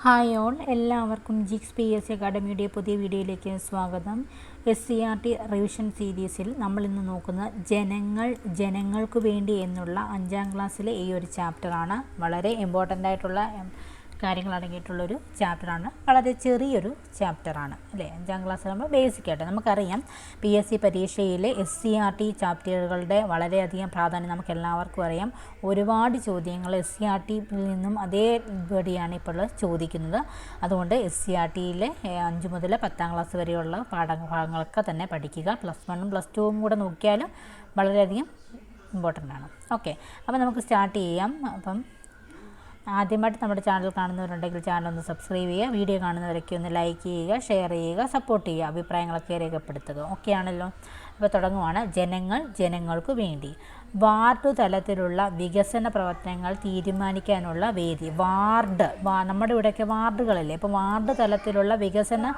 Hi all എല്ലാവർക്കും ജിക്സ് P S C അക്കാഡമിയുടെ പുതിയ വീഡിയോയിലേക്ക് സ്വാഗതം. S C R T revision സീരീസിൽ നമ്മൾ ഇന്ന് നോക്കുന്ന ജനങ്ങൾ ജനങ്ങൾക്ക് വേണ്ടി എന്നുള്ള അഞ്ചാം ക്ലാസ്സിലെ ഈ ഒരു ചാപ്റ്ററാണ് വളരെ ഇമ്പോർട്ടന്റ് ആയിട്ടുള്ള കാര്യങ്ങൾ അടങ്ങിയിട്ടുള്ളൊരു ചാപ്റ്ററാണ് വളരെ ചെറിയൊരു ചാപ്റ്ററാണ് അല്ലേ? അഞ്ചാം ക്ലാസ് ആകുമ്പോൾ ബേസിക് ആയിട്ട് നമുക്കറിയാം. പി എസ് സി പരീക്ഷയിലെ എസ് സി ആർ ടി ചാപ്റ്ററുകളുടെ വളരെയധികം പ്രാധാന്യം നമുക്ക് എല്ലാവർക്കും അറിയാം. ഒരുപാട് ചോദ്യങ്ങൾ എസ് സി ആർ ടിയിൽ നിന്നും അതേപടിയാണ് ഇപ്പോൾ ചോദിക്കുന്നത്. അതുകൊണ്ട് എസ് സി ആർ ടിയിലെ അഞ്ച് മുതൽ പത്താം ക്ലാസ് വരെയുള്ള പാഠഭാഗങ്ങളൊക്കെ തന്നെ പഠിക്കുക. പ്ലസ് വണ്ണും പ്ലസ് ടുവും കൂടെ നോക്കിയാലും വളരെയധികം ഇമ്പോർട്ടന്റ് ആണ്. ഓക്കെ അപ്പോൾ നമുക്ക് സ്റ്റാർട്ട് ചെയ്യാം. അപ്പം ആദ്യമായിട്ട് നമ്മുടെ ചാനൽ കാണുന്നവരുണ്ടെങ്കിൽ ചാനൽ ഒന്ന് സബ്സ്ക്രൈബ് ചെയ്യുക വീഡിയോ കാണുന്നവരൊക്കെ ഒന്ന് ലൈക്ക് ചെയ്യുക ഷെയർ ചെയ്യുക സപ്പോർട്ട് ചെയ്യുക അഭിപ്രായങ്ങളൊക്കെ രേഖപ്പെടുത്തുക. ഓക്കെ ആണല്ലോ. അപ്പോൾ തുടങ്ങുവാണ് ജനങ്ങൾ ജനങ്ങൾക്ക് വേണ്ടി. വാർഡ് തലത്തിലുള്ള വികസന പ്രവർത്തനങ്ങൾ തീരുമാനിക്കാനുള്ള വേദി. വാർഡ് നമ്മുടെ ഇവിടെയൊക്കെ വാർഡുകളല്ലേ? അപ്പോൾ വാർഡ് തലത്തിലുള്ള വികസന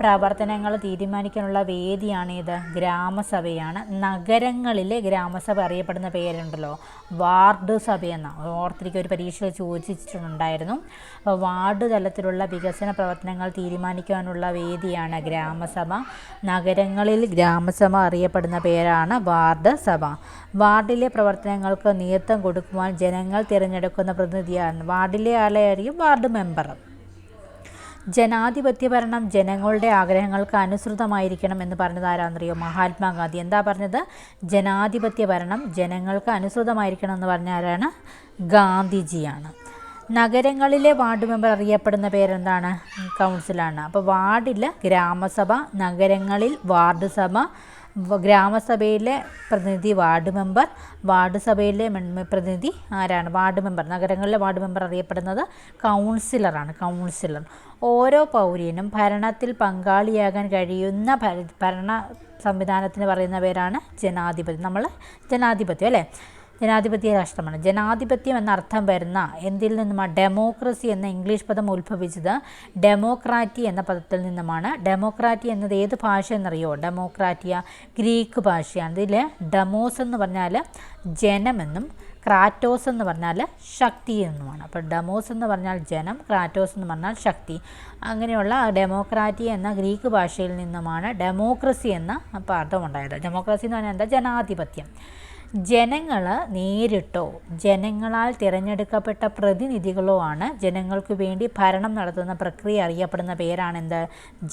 പ്രവർത്തനങ്ങൾ തീരുമാനിക്കാനുള്ള വേദിയാണ് ഇത് ഗ്രാമസഭയാണ്. നഗരങ്ങളിലെ ഗ്രാമസഭ അറിയപ്പെടുന്ന പേരുണ്ടല്ലോ. വാർഡ് സഭയെന്ന ഓർത്തിരിക്കുക ഒരു പരീക്ഷയിൽ ചോദിച്ചിട്ടുണ്ടായിരുന്നു. അപ്പോൾ വാർഡ് തലത്തിലുള്ള വികസന പ്രവർത്തനങ്ങൾ തീരുമാനിക്കാനുള്ള വേദിയാണ് ഗ്രാമസഭ. നഗരങ്ങളിൽ ഗ്രാമസഭ അറിയപ്പെടുന്ന പേരാണ് വാർഡ് സഭ. വാർഡിലെ പ്രവർത്തനങ്ങൾക്ക് നേതൃത്വം കൊടുക്കുവാൻ ജനങ്ങൾ തിരഞ്ഞെടുക്കുന്ന പ്രതിനിധിയാണ് വാർഡിലെ ആളെയായിരിക്കും വാർഡ് മെമ്പർ. ജനാധിപത്യ ഭരണം ജനങ്ങളുടെ ആഗ്രഹങ്ങൾക്ക് അനുസൃതമായിരിക്കണം എന്ന് പറഞ്ഞത് ആരാന്നറിയോ? മഹാത്മാഗാന്ധി. എന്താ പറഞ്ഞത്? ജനാധിപത്യ ഭരണം ജനങ്ങൾക്ക് അനുസൃതമായിരിക്കണം എന്ന് പറഞ്ഞ ആരാണ്? ഗാന്ധിജിയാണ്. നഗരങ്ങളിലെ വാർഡ് മെമ്പർ അറിയപ്പെടുന്ന പേരെന്താണ്? കൗൺസിലാണ്. അപ്പോൾ വാർഡിൽ ഗ്രാമസഭ നഗരങ്ങളിൽ വാർഡ് സഭ ഗ്രാമസഭയിലെ പ്രതിനിധി വാർഡ് മെമ്പർ വാർഡ് സഭയിലെ പ്രതിനിധി ആരാണ്? വാർഡ് മെമ്പർ നഗരങ്ങളിലെ വാർഡ് മെമ്പർ അറിയപ്പെടുന്നത് കൗൺസിലറാണ് കൗൺസിലർ. ഓരോ പൗരനും ഭരണത്തിൽ പങ്കാളിയാകാൻ കഴിയുന്ന ഭരണ സംവിധാനത്തിന് പറയുന്ന പേരാണ് ജനാധിപത്യം. നമ്മൾ ജനാധിപത്യം അല്ലേ? ജനാധിപത്യ രാഷ്ട്രമാണ്. ജനാധിപത്യം എന്ന അർത്ഥം വരുന്ന എന്തിൽ നിന്നുമാണ് ഡെമോക്രസി എന്ന ഇംഗ്ലീഷ് പദം ഉത്ഭവിച്ചത്? ഡെമോക്രാറ്റി എന്ന പദത്തിൽ നിന്നുമാണ്. ഡെമോക്രാറ്റി എന്നത് ഏത് ഭാഷ എന്നറിയോ? ഡെമോക്രാറ്റിയ ഗ്രീക്ക് ഭാഷയാണ്. ഇതിൽ ഡെമോസ് എന്ന് പറഞ്ഞാൽ ജനമെന്നും ക്രാറ്റോസ് എന്ന് പറഞ്ഞാൽ ശക്തി എന്നുമാണ്. അപ്പോൾ ഡെമോസ് എന്ന് പറഞ്ഞാൽ ജനം ക്രാറ്റോസ് എന്ന് പറഞ്ഞാൽ ശക്തി. അങ്ങനെയുള്ള ഡെമോക്രാറ്റി എന്ന ഗ്രീക്ക് ഭാഷയിൽ നിന്നുമാണ് ഡെമോക്രസി എന്ന പദം ഉണ്ടായത് ഡെമോക്രസി എന്ന് പറഞ്ഞാൽ എന്താ? ജനാധിപത്യം. ജനങ്ങൾ നേരിട്ടോ ജനങ്ങളാൽ തിരഞ്ഞെടുക്കപ്പെട്ട പ്രതിനിധികളോ ആണ് ജനങ്ങൾക്ക് വേണ്ടി ഭരണം നടത്തുന്ന പ്രക്രിയ അറിയപ്പെടുന്ന പേരാണെന്ത്?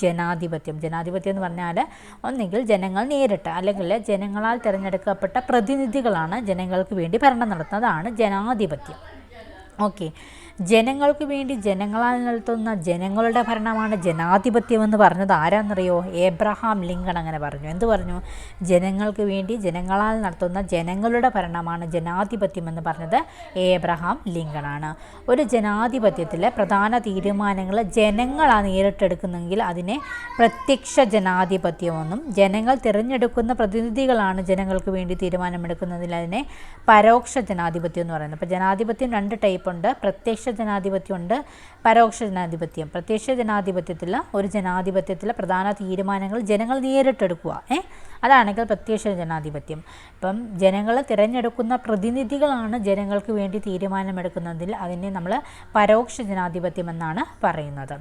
ജനാധിപത്യം. ജനാധിപത്യം എന്ന് പറഞ്ഞാൽ ഒന്നുകിൽ ജനങ്ങൾ നേരിട്ട് അല്ലെങ്കിൽ ജനങ്ങളാൽ തിരഞ്ഞെടുക്കപ്പെട്ട പ്രതിനിധികളാണ് ജനങ്ങൾക്ക് വേണ്ടി ഭരണം നടത്തുന്നതാണ് ജനാധിപത്യം. ഓക്കെ. ജനങ്ങൾക്ക് വേണ്ടി ജനങ്ങളാൽ നടത്തുന്ന ജനങ്ങളുടെ ഭരണമാണ് ജനാധിപത്യം എന്ന് പറഞ്ഞത് ആരാന്നറിയോ? ഏബ്രഹാം ലിങ്കൺ അങ്ങനെ പറഞ്ഞു. എന്ത് പറഞ്ഞു? ജനങ്ങൾക്ക് വേണ്ടി ജനങ്ങളാൽ നടത്തുന്ന ജനങ്ങളുടെ ഭരണമാണ് ജനാധിപത്യം എന്ന് പറഞ്ഞത് ഏബ്രഹാം ലിങ്കണാണ് ഒരു ജനാധിപത്യത്തിലെ പ്രധാന തീരുമാനങ്ങൾ ജനങ്ങളാണ് നേരിട്ടെടുക്കുന്നെങ്കിൽ അതിനെ പ്രത്യക്ഷ ജനാധിപത്യമെന്നും ജനങ്ങൾ തിരഞ്ഞെടുക്കുന്ന പ്രതിനിധികളാണ് ജനങ്ങൾക്ക് വേണ്ടി തീരുമാനമെടുക്കുന്നതിൽ അതിനെ പരോക്ഷ ജനാധിപത്യം എന്ന് പറയുന്നത്. അപ്പോൾ ജനാധിപത്യം രണ്ട് ടൈപ്പ് ഉണ്ട്. പ്രത്യക്ഷ ജനാധിപത്യമുണ്ട് പരോക്ഷ ജനാധിപത്യം. പ്രത്യക്ഷ ജനാധിപത്യത്തിൽ ഒരു ജനാധിപത്യത്തിലെ പ്രധാന തീരുമാനങ്ങൾ ജനങ്ങൾ നേരിട്ടെടുക്കുക ഏ? അതാണെങ്കിൽ പ്രത്യക്ഷ ജനാധിപത്യം. ഇപ്പം ജനങ്ങൾ തിരഞ്ഞെടുക്കുന്ന പ്രതിനിധികളാണ് ജനങ്ങൾക്ക് വേണ്ടി തീരുമാനമെടുക്കുന്നതിൽ അതിനെ നമ്മൾ പരോക്ഷ ജനാധിപത്യം എന്നാണ് പറയുന്നത്.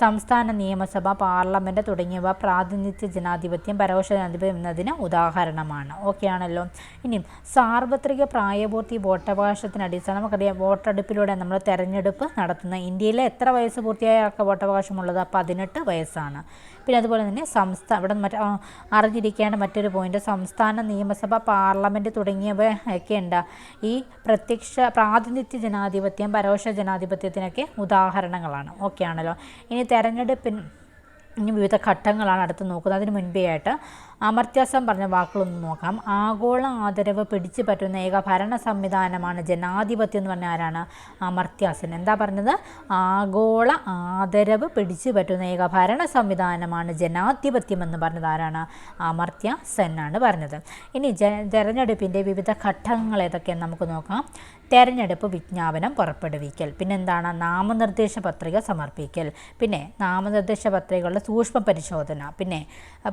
സംസ്ഥാന നിയമസഭ പാർലമെന്റ് തുടങ്ങിയവ പ്രാതിനിധ്യ ജനാധിപത്യം പരോക്ഷ ജനാധിപത്യം എന്നതിന് ഉദാഹരണമാണ്. ഓക്കെ ആണല്ലോ ഇനിയും സാർവത്രിക പ്രായപൂർത്തി വോട്ടവകാശത്തിന് അടിസ്ഥാനം നമുക്കറിയാം വോട്ടെടുപ്പിലൂടെ നമ്മൾ തെരഞ്ഞെടുപ്പ് നടത്തുന്ന ഇന്ത്യയിലെ എത്ര വയസ്സ് പൂർത്തിയായ ആൾക്ക് വോട്ടവകാശമുള്ളത്? പതിനെട്ട് വയസ്സാണ്. പിന്നെ അതുപോലെ തന്നെ സംസ്ഥാന ഇവിടെ മറ്റ അറിഞ്ഞിരിക്കേണ്ട മറ്റൊരു പോയിന്റ് സംസ്ഥാന നിയമസഭ പാർലമെന്റ് തുടങ്ങിയവ ഒക്കെ ഉണ്ട്. ഈ പ്രത്യക്ഷ പ്രാതിനിധ്യ ജനാധിപത്യം പരോക്ഷ ജനാധിപത്യത്തിനൊക്കെ ഉദാഹരണങ്ങളാണ്. ഓക്കെ ആണല്ലോ ഇനി തെരഞ്ഞെടുപ്പിന് ഇനി വിവിധ ഘട്ടങ്ങളാണ് അടുത്ത് നോക്കുന്നത്. അതിന് മുൻപേ ആയിട്ട് അമർത്യാസം പറഞ്ഞ വാക്കുകളൊന്ന് നോക്കാം. ആഗോള ആദരവ് പിടിച്ചു പറ്റുന്ന ഏക ഭരണ സംവിധാനമാണ് ജനാധിപത്യം എന്ന് പറഞ്ഞ ആരാണ്? അമർത്യാസൻ. എന്താ പറഞ്ഞത്? ആഗോള ആദരവ് പിടിച്ചു പറ്റുന്ന ഏക ഭരണ സംവിധാനമാണ് ജനാധിപത്യം എന്ന് പറഞ്ഞത് ആരാണ്? അമർത്യ ആണ് പറഞ്ഞത്. ഇനി ജ തെരഞ്ഞെടുപ്പിന്റെ വിവിധ ഘട്ടങ്ങൾ ഏതൊക്കെയെന്ന് നമുക്ക് നോക്കാം. തെരഞ്ഞെടുപ്പ് വിജ്ഞാപനം പുറപ്പെടുവിക്കൽ. പിന്നെന്താണ് നാമനിർദ്ദേശ പത്രിക സമർപ്പിക്കൽ. പിന്നെ നാമനിർദ്ദേശ പത്രികകളുടെ സൂക്ഷ്മ പരിശോധന. പിന്നെ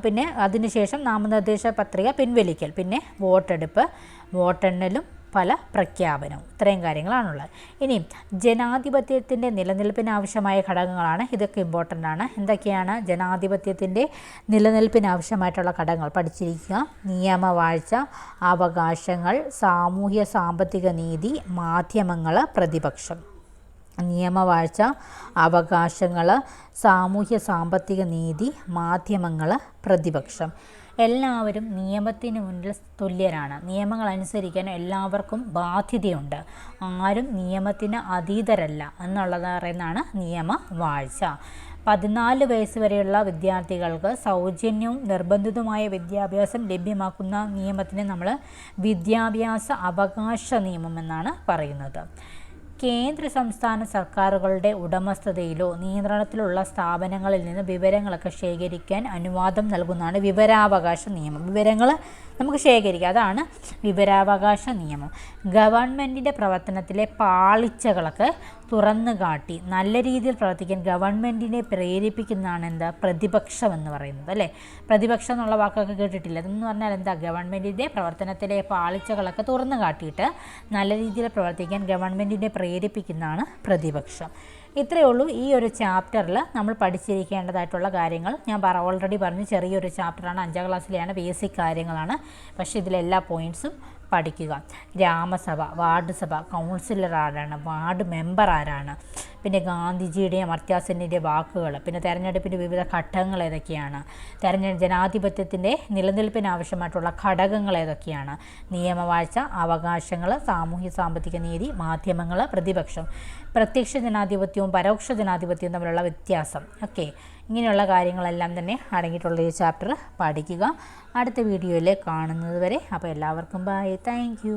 പിന്നെ അതിനുശേഷം നാമനിർദ്ദേശ പത്രിക പിൻവലിക്കൽ പിന്നെ വോട്ടെടുപ്പ് വോട്ടെണ്ണലും പല പ്രഖ്യാപനവും. ഇത്രയും കാര്യങ്ങളാണുള്ളത്. ഇനി ജനാധിപത്യത്തിന്റെ നിലനിൽപ്പിന് ആവശ്യമായ ഘടകങ്ങളാണ്. ഇതൊക്കെ ഇമ്പോർട്ടന്റ് ആണ്. എന്തൊക്കെയാണ് ജനാധിപത്യത്തിന്റെ നിലനിൽപ്പിന് ആവശ്യമായിട്ടുള്ള ഘടകങ്ങൾ? പഠിച്ചിരിക്കുക. നിയമവാഴ്ച അവകാശങ്ങൾ സാമൂഹ്യ സാമ്പത്തിക നീതി മാധ്യമങ്ങൾ പ്രതിപക്ഷം. നിയമവാഴ്ച അവകാശങ്ങൾ സാമൂഹ്യ സാമ്പത്തിക നീതി മാധ്യമങ്ങൾ പ്രതിപക്ഷം. എല്ലാവരും നിയമത്തിന് മുന്നിൽ തുല്യരാണ്. നിയമങ്ങൾ അനുസരിക്കാൻ എല്ലാവർക്കും ബാധ്യതയുണ്ട്. ആരും നിയമത്തിന് അതീതരല്ല എന്നുള്ളത് പറയുന്നതാണ് നിയമവാഴ്ച. പതിനാല് വയസ്സ് വരെയുള്ള വിദ്യാർത്ഥികൾക്ക് സൗജന്യവും നിർബന്ധിതവുമായ വിദ്യാഭ്യാസം ലഭ്യമാക്കുന്ന നിയമത്തിനെ നമ്മൾ വിദ്യാഭ്യാസ അവകാശ നിയമം എന്നാണ് പറയുന്നത്. കേന്ദ്ര സംസ്ഥാന സർക്കാരുകളുടെ ഉടമസ്ഥതയിലോ നിയന്ത്രണത്തിലുള്ള സ്ഥാപനങ്ങളിൽ നിന്ന് വിവരങ്ങളൊക്കെ ശേഖരിക്കാൻ അനുവാദം നൽകുന്നതാണ് വിവരാവകാശ നിയമം. വിവരങ്ങൾ നമുക്ക് ശേഖരിക്കാം. അതാണ് വിവരാവകാശ നിയമം. ഗവൺമെന്റിന്റെ പ്രവർത്തനത്തിലെ പാളിച്ചകളൊക്കെ തുറന്നു കാട്ടി നല്ല രീതിയിൽ പ്രവർത്തിക്കാൻ ഗവൺമെന്റിനെ പ്രേരിപ്പിക്കുന്നതാണ് എന്താ പ്രതിപക്ഷം എന്ന് പറയുന്നത് അല്ലേ? പ്രതിപക്ഷം എന്നുള്ള വാക്കൊക്കെ കേട്ടിട്ടില്ല. അതെന്ന് പറഞ്ഞാൽ എന്താ ഗവൺമെന്റിന്റെ പ്രവർത്തനത്തിലെ പാളിച്ചകളൊക്കെ തുറന്നു കാട്ടിയിട്ട് നല്ല രീതിയിൽ പ്രവർത്തിക്കാൻ ഗവൺമെന്റിനെ പ്രേരിപ്പിക്കുന്നതാണ് പ്രതിപക്ഷം. ഇത്രയേ ഉള്ളൂ ഈ ഒരു ചാപ്റ്ററിൽ നമ്മൾ പഠിച്ചിരിക്കേണ്ടതായിട്ടുള്ള കാര്യങ്ങൾ. ഞാൻ പറ ഓൾറെഡി പറഞ്ഞു ചെറിയൊരു ചാപ്റ്ററാണ് അഞ്ചാം ക്ലാസ്സിലെയാണ് ബേസിക് കാര്യങ്ങളാണ്. പക്ഷേ ഇതിലെല്ലാ പോയിന്റ്സും പഠിക്കുക. ഗ്രാമസഭ വാർഡ് സഭ കൗൺസിലർ ആരാണ് വാർഡ് മെമ്പർ ആരാണ് പിന്നെ ഗാന്ധിജിയുടെയും അർത്യാസെന്നിന്റെയും വാക്കുകൾ പിന്നെ തെരഞ്ഞെടുപ്പിന്റെ വിവിധ ഘട്ടങ്ങൾ ഏതൊക്കെയാണ് തെരഞ്ഞെടുപ്പ് ജനാധിപത്യത്തിന്റെ നിലനിൽപ്പിന് ആവശ്യമായിട്ടുള്ള ഘടകങ്ങൾ ഏതൊക്കെയാണ് നിയമവാഴ്ച അവകാശങ്ങൾ സാമൂഹ്യ സാമ്പത്തിക നീതി മാധ്യമങ്ങൾ പ്രതിപക്ഷം പ്രത്യക്ഷ ജനാധിപത്യവും പരോക്ഷ ജനാധിപത്യവും തമ്മിലുള്ള വ്യത്യാസം. ഓക്കെ. ഇങ്ങനെയുള്ള കാര്യങ്ങളെല്ലാം തന്നെ അടങ്ങിയിട്ടുള്ള ഈ ചാപ്റ്റർ പഠിക്കുക. അടുത്ത വീഡിയോയിൽ കാണുന്നത് വരെ അപ്പോൾ എല്ലാവർക്കും ബൈ താങ്ക്